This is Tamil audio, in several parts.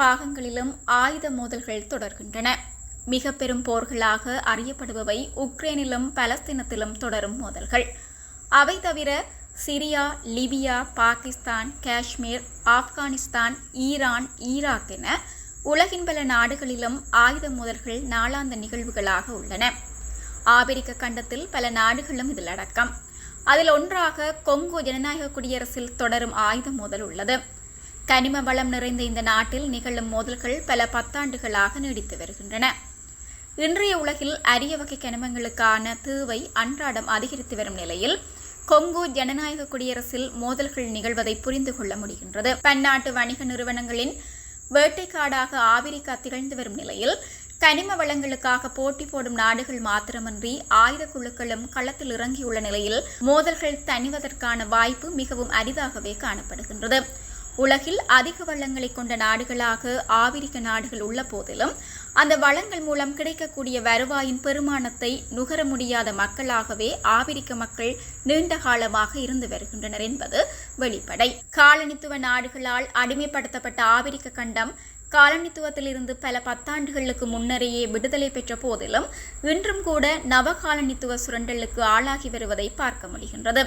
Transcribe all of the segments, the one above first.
பாகங்களிலும் ஆயுத மோதல்கள் தொடர்கின்றன. மிக பெரும் போர்களாக அறியப்படுபவை உக்ரைனிலும் பலஸ்தீனத்திலும் தொடரும் மோதல்கள். அவை தவிர Syria Libya Pakistan Kashmir Afghanistan Iran Iraq என உலகின் பல நாடுகளிலும் ஆயுத மோதல்கள் நாளாந்த நிகழ்வுகளாக உள்ளன. ஆபிரிக்க கண்டத்தில் பல நாடுகளும் இதில் அடக்கம். அதில் ஒன்றாக கொங்கோ ஜனநாயக குடியரசில் தொடரும் ஆயுத மோதல் உள்ளது. கனிம வளம் நிறைந்த இந்த நாட்டில் நிகழும் மோதல்கள் பல பத்தாண்டுகளாக நீடித்து வருகின்றன. இன்றைய உலகில் அரிய வகை கனிமங்களுக்கான தேவை அன்றாடம் அதிகரித்து வரும் நிலையில் கொங்கோ ஜனநாயக குடியரசில் மோதல்கள் நிகழ்வதை புரிந்து கொள்ள முடிகின்றது. பன்னாட்டு வணிக நிறுவனங்களின் வேட்டைக்காடாக ஆபிரிக்கா திகழ்ந்து வரும் நிலையில் கனிம வளங்களுக்காக போட்டி போடும் நாடுகள் மாத்திரமன்றி ஆயுத குழுக்களும் களத்தில் இறங்கியுள்ள நிலையில் மோதல்கள் தணிவதற்கான வாய்ப்பு மிகவும் அரிதாகவே காணப்படுகின்றது. உலகில் அதிக வளங்களை கொண்ட நாடுகளாக ஆபிரிக்க நாடுகள் உள்ள போதிலும் அந்த வளங்கள் மூலம் கிடைக்கக்கூடிய வருவாயின் பெருமானத்தை நுகர முடியாத மக்களாகவே ஆபிரிக்க மக்கள் நீண்ட காலமாக இருந்து வருகின்றனர் என்பது வெளிப்படை. காலனித்துவ நாடுகளால் அடிமைப்படுத்தப்பட்ட ஆபிரிக்க கண்டம் காலனித்துவத்திலிருந்து பல பத்தாண்டுகளுக்கு முன்னரேயே விடுதலை பெற்ற போதிலும் இன்றும் கூட நவகாலனித்துவ சுரண்டலுக்கு ஆளாகி வருவதை பார்க்க முடிகின்றது.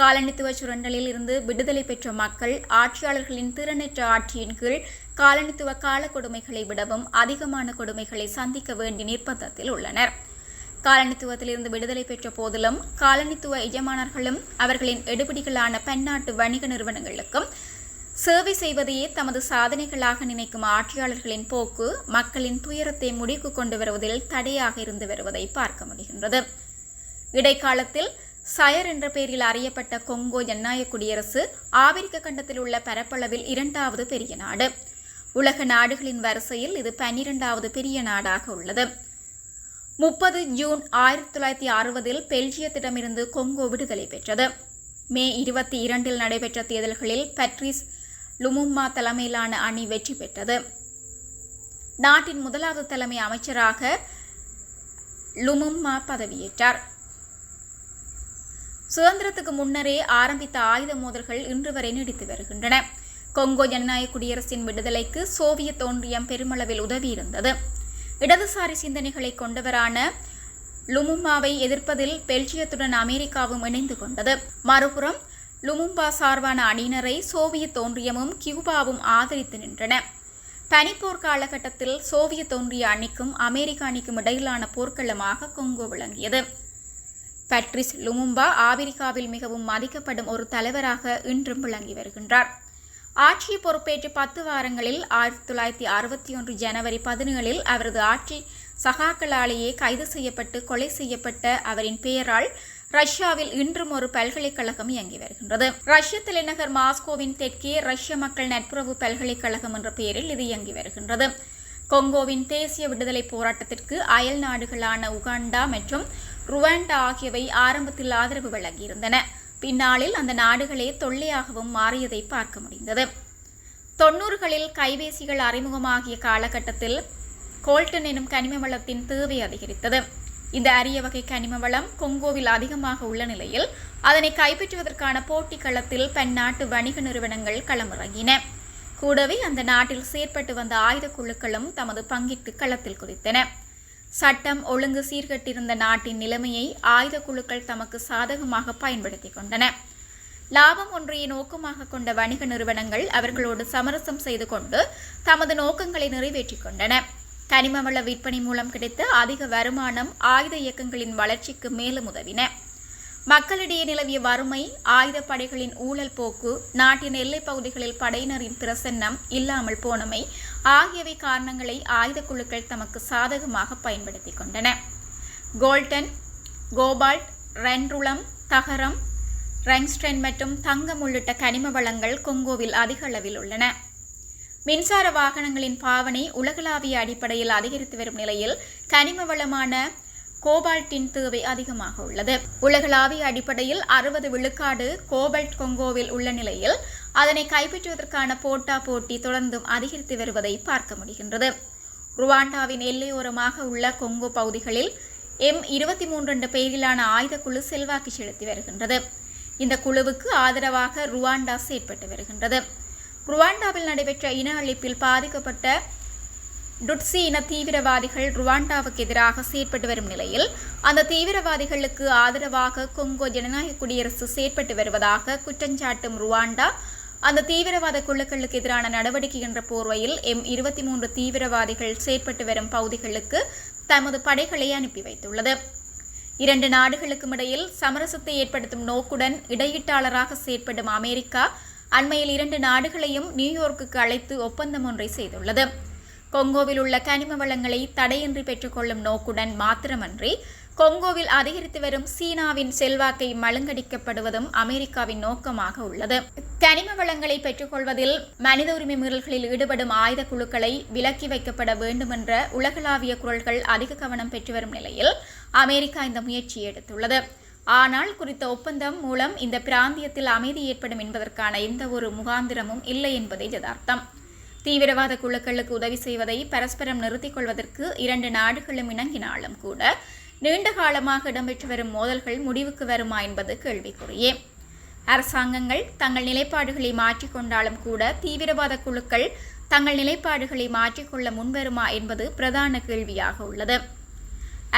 காலனித்துவ சுரண்டலில் இருந்து விடுதலை பெற்ற மக்கள் ஆட்சியாளர்களின் திறனற்ற ஆட்சியின் கீழ் காலனித்துவ கால கொடுமைகளை விடவும் அதிகமான கொடுமைகளை சந்திக்க வேண்டிய நிர்பந்தத்தில் உள்ளனர். காலனித்துவத்திலிருந்து விடுதலை பெற்ற போதிலும் காலனித்துவ எஜமானர்களும் அவர்களின் எடுபிடிகளான பன்னாட்டு வணிக நிறுவனங்களுக்கும் சேவை செய்வதையே தமது சாதனைகளாக நினைக்கும் ஆட்சியாளர்களின் போக்கு மக்களின் துயரத்தை முடிவுக்கு கொண்டு வருவதில் தடையாக இருந்து வருவதை பார்க்க முடிகின்றது. இடைக்காலத்தில் சயர் என்ற பெயரில் அறியப்பட்ட கொங்கோ ஜனநாயக குடியரசு ஆப்பிரிக்க கண்டத்தில் உள்ள பரப்பளவில் இரண்டாவது பெரிய நாடு. உலக நாடுகளின் வரிசையில் இது பன்னிரெண்டாவது பெரிய நாடாக உள்ளது. முப்பது ஜூன் ஆயிரத்தி தொள்ளாயிரத்தி அறுபதில் பெல்ஜியத்திடமிருந்து கொங்கோ விடுதலை பெற்றது. மே இருபத்தி இரண்டில் நடைபெற்ற தேர்தல்களில் பட்ரிஸ் லுமும்மா தலைமையிலான அணி வெற்றி பெற்றது. நாட்டின் முதலாவது தலைமை அமைச்சராக லுமும்மா பதவியேற்றார். சுதந்திரத்துக்கு முன்னரே ஆரம்பித்த ஆயுத மோதல்கள் இன்று வரை நீடித்து வருகின்றன. கொங்கோ ஜனநாயக குடியரசின் விடுதலைக்கு சோவியத் ஒன்றியம் பெருமளவில் உதவியிருந்தது. இடதுசாரி சிந்தனைகளை கொண்டவரான லுமும்பாவை எதிர்ப்பதில் பெல்ஜியத்துடன் அமெரிக்காவும் இணைந்து கொண்டது. மறுபுறம் லுமும்பா சார்பான அணியினரை சோவியத் ஒன்றியமும் கியூபாவும் ஆதரித்து நின்றன. பனிப்போர் காலகட்டத்தில் சோவியத் ஒன்றிய அணிக்கும் அமெரிக்க அணிக்கும் இடையிலான போர்க்களமாக கொங்கோ விளங்கியது. பட்ரிஸ் லுமும்பா ஆபிரிக்காவில் மிகவும் மதிக்கப்படும் ஒரு தலைவராக இன்றும் விளங்கி வருகின்றார். ஆட்சியை பொறுப்பேற்று பத்து வாரங்களில் ஆயிரத்தி தொள்ளாயிரத்தி அறுபத்தி ஒன்று ஜனவரி பதினேழில் அவரது ஆட்சி சகாக்களாலேயே கைது செய்யப்பட்டு கொலை செய்யப்பட்ட அவரின் பெயரால் ரஷ்யாவில் இன்றும் ஒரு பல்கலைக்கழகம் இயங்கி வருகின்றது. ரஷ்ய தலைநகர் மாஸ்கோவின் தெற்கே ரஷ்ய மக்கள் நட்புறவு பல்கலைக்கழகம் என்ற பெயரில் இது இயங்கி வருகின்றது. கொங்கோவின் தேசிய விடுதலை போராட்டத்திற்கு அயல் நாடுகளான உகாண்டா மற்றும் ருவாண்டா ஆகியவை ஆரம்பத்தில் ஆதரவு வழங்கியிருந்தன. பின்னாளில் அந்த நாடுகளே தொல்லையாகவும் மாறியதை பார்க்க முடிந்தது. தொன்னூறுகளில் கைபேசிகள் அறிமுகமாகிய காலகட்டத்தில் கோல்டன் எனும் கனிம வளத்தின் தேவை அதிகரித்தது. இந்த அரிய வகை கனிம வளம் கொங்கோவில் அதிகமாக உள்ள நிலையில் அதனை கைப்பற்றுவதற்கான போட்டி களத்தில் பன்னாட்டு வணிக நிறுவனங்கள் களமிறங்கின. கூடவே அந்த நாட்டில் செயற்பட்டு வந்த ஆயுத குழுக்களும் தமது பங்கிட்டு களத்தில் குதித்தன. சட்டம் ஒழுங்கு சீர்கட்டிருந்த நாட்டின் நிலைமையை ஆயுத குழுக்கள் தமக்கு சாதகமாக பயன்படுத்தி கொண்டன. லாபம் ஒன்றையை நோக்கமாக கொண்ட வணிக நிறுவனங்கள் அவர்களோடு சமரசம் செய்து கொண்டு தமது நோக்கங்களை நிறைவேற்றிக் கொண்டன. தனிமவள விற்பனை மூலம் கிடைத்த அதிக வருமானம் ஆயுத இயக்கங்களின் வளர்ச்சிக்கு மேலும் உதவின. மக்களிடையே நிலவிய வறுமை ஆயுதப்படைகளின் ஊழல் போக்கு நாட்டின் எல்லைப் பகுதிகளில் படையினரின் பிரசன்னம் இல்லாமல் போனமை ஆகியவை காரணங்களை ஆயுத குழுக்கள் தமக்கு சாதகமாக பயன்படுத்தி கொண்டன. கோல்டன் கோபால்ட் ரென்ருளம் தகரம் ரங்ஸ்டன் மற்றும் தங்கம் உள்ளிட்ட கனிம வளங்கள் கொங்கோவில் அதிக அளவில் உள்ளன. மின்சார வாகனங்களின் பாவனை உலகளாவிய அடிப்படையில் அதிகரித்து வரும் நிலையில் கனிம வளமான கோபால்ட்டின் தேவை அதிகமாக உள்ளது. உலகளாவிய அடிப்படையில் அறுபது விழுக்காடு கோபால்ட் கொங்கோவில் உள்ள நிலையில் அதனை கைப்பற்றுவதற்கான போட்டா போட்டி தொடர்ந்தும் அதிகரித்து வருவதை பார்க்க முடிகின்றது. ருவாண்டாவின் எல்லையோரமாக உள்ள கொங்கோ பகுதிகளில் எம் இருபத்தி மூன்று என்ற பெயரிலான ஆயுதக்குழு செல்வாக்கு செலுத்தி வருகின்றது. இந்த குழுவுக்கு ஆதரவாக ருவாண்டா செயற்பட்டு வருகின்றது. ருவாண்டாவில் நடைபெற்ற இன அழிப்பில் பாதிக்கப்பட்ட டுட்சி இன தீவிரவாதிகள் ருவாண்டாவுக்கு எதிராக செயற்பட்டு வரும் நிலையில் அந்த தீவிரவாதிகளுக்கு ஆதரவாக கொங்கோ ஜனநாயக குடியரசு செயற்பட்டு வருவதாக குற்றஞ்சாட்டும் ருவாண்டா அந்த தீவிரவாத குழுக்களுக்கு எதிரான நடவடிக்கை என்ற போர்வையில் எம் இருபத்தி மூன்று தீவிரவாதிகள் செயற்பட்டு வரும் பகுதிகளுக்கு தமது படைகளை அனுப்பி வைத்துள்ளது. இரண்டு நாடுகளுக்கும் இடையில் சமரசத்தை ஏற்படுத்தும் நோக்குடன் இடையீட்டாளராக செயற்படும் அமெரிக்கா அண்மையில் இரண்டு நாடுகளையும் நியூயோர்க்குக்கு அழைத்து ஒப்பந்தம் ஒன்றை செய்துள்ளது. கொங்கோவில் உள்ள கனிம வளங்களை தடையின்றி பெற்றுக்கொள்ளும் நோக்குடன் மாத்திரமன்றி கொங்கோவில் அதிகரித்து வரும் சீனாவின் செல்வாக்கை மழுங்கடிக்கப்படுவதும் அமெரிக்காவின் நோக்கமாக உள்ளது. கனிம வளங்களை பெற்றுக்கொள்வதில் மனித உரிமை மீறல்களில் ஈடுபடும் ஆயுத குழுக்களை விலக்கி வைக்கப்பட வேண்டுமென்ற உலகளாவிய குரல்கள் அதிக கவனம் பெற்று வரும் நிலையில் அமெரிக்கா இந்த முயற்சியை எடுத்துள்ளது. ஆனால் குறித்த ஒப்பந்தம் மூலம் இந்த பிராந்தியத்தில் அமைதி ஏற்படும் என்பதற்கான எந்த ஒரு முகாந்திரமும் இல்லை என்பதே யதார்த்தம். தீவிரவாத குழுக்களுக்கு உதவி செய்வதை பரஸ்பரம் நிறுத்திக் கொள்வதற்கு இரண்டு நாடுகளும் இணங்கினாலும் கூட நீண்ட காலமாக இடம்பெற்று வரும் மோதல்கள் முடிவுக்கு வருமா என்பது கேள்விக்குறியே. அரசாங்கங்கள் தங்கள் நிலைப்பாடுகளை மாற்றிக்கொண்டாலும் கூட தீவிரவாத குழுக்கள் தங்கள் நிலைப்பாடுகளை மாற்றிக்கொள்ள முன்வருமா என்பது பிரதான கேள்வியாக உள்ளது.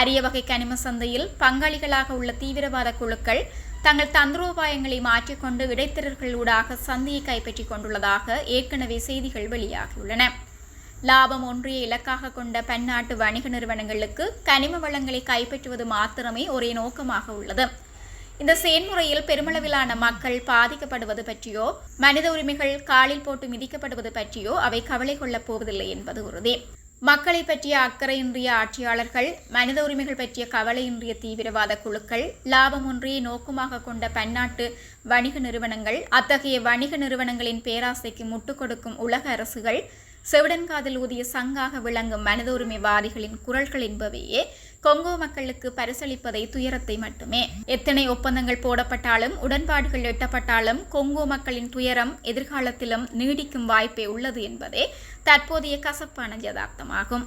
அரிய வகை கனிம சந்தையில் பங்காளிகளாக உள்ள தீவிரவாத குழுக்கள் தங்கள் தந்திரோபாயங்களை மாற்றிக்கொண்டு இடைத்தரர்களூடாக சந்தையை கைப்பற்றிக் கொண்டுள்ளதாக ஏற்கனவே செய்திகள் வெளியாகியுள்ளன. லாபம் ஒன்றிய இலக்காக கொண்ட பன்னாட்டு வணிக நிறுவனங்களுக்கு கனிம வளங்களை கைப்பற்றுவது மாத்திரமே ஒரே நோக்கமாக உள்ளது. இந்த செயல்முறையில் பெருமளவிலான மக்கள் பாதிக்கப்படுவது பற்றியோ மனித உரிமைகள் காலில் போட்டு மிதிக்கப்படுவது பற்றியோ அவை கவலை கொள்ளப் போவதில்லை என்பது உறுதி. மக்களை பற்றிய அக்கறையின்றிய ஆட்சியாளர்கள் மனித உரிமைகள் பற்றிய கவலையின்றிய தீவிரவாத குழுக்கள் லாபம் ஒன்றியை நோக்கமாக கொண்ட பன்னாட்டு வணிக நிறுவனங்கள் அத்தகைய வணிக நிறுவனங்களின் பேராசைக்கு முட்டுக் கொடுக்கும் உலக அரசுகள் செவிடன்காதல் ஊதிய சங்காக விளங்கும் மனித உரிமைவாதிகளின் குரல்கள் என்பவையே கொங்கோ மக்களுக்கு பரிசளிப்பதை துயரத்தை மட்டுமே. எத்தனை ஒப்பந்தங்கள் போடப்பட்டாலும் உடன்பாடுகள் எட்டப்பட்டாலும் கொங்கோ மக்களின் துயரம் எதிர்காலத்திலும் நீடிக்கும் வாய்ப்பே உள்ளது என்பதே தற்போதைய கசப்பான யதார்த்தமாகும்.